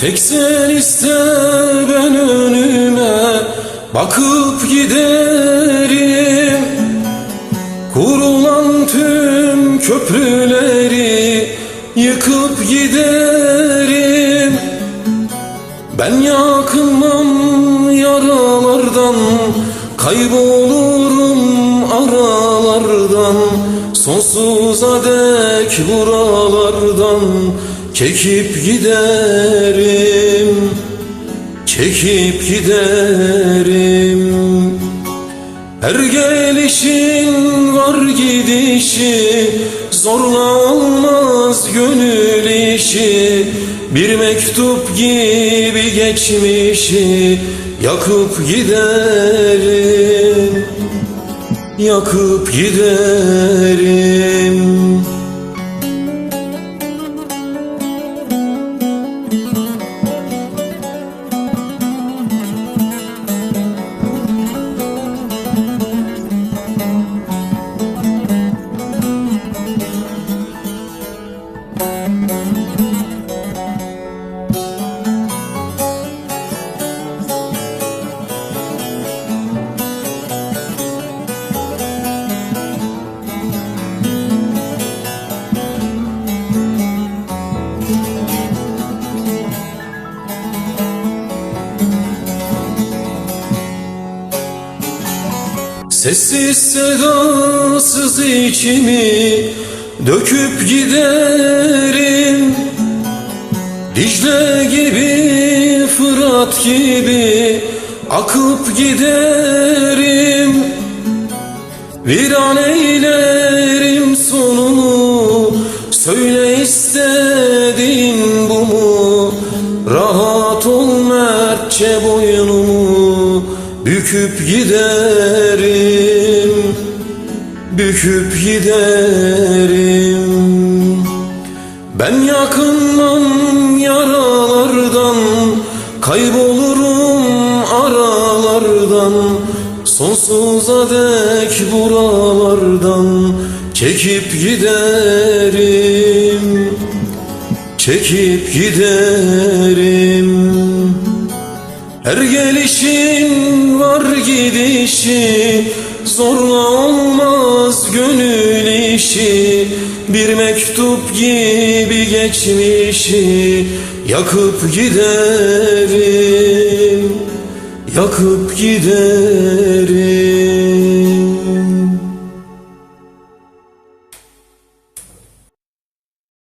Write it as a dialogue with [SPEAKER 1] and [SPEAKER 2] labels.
[SPEAKER 1] Tek sen iste ben önüme bakıp giderim. Kurulan tüm köprüleri yıkıp giderim. Ben yakınmam yaralardan Kaybolurum aralardan. Sonsuza dek buralardan Çekip giderim Çekip giderim. Her gelişin var gidişi Zorla olmaz gönül işi. Bir mektup gibi geçmişi Yakıp giderim Yakıp giderim Sessiz sedasız içimi döküp giderim. Dicle gibi Fırat gibi akıp giderim. Viran eylerim sonunu Söyle istediğin bu mu? Rahat ol mertçe boynumu Büküp giderim Büküp giderim. Ben yakınmam yaralardan Kaybolurum aralardan. Sonsuza dek buralardan Çekip giderim Çekip giderim. Her gelişin var gidişi Zorla olmaz gönül işi. Bir mektup gibi geçmişi Yakıp giderim Yakıp giderim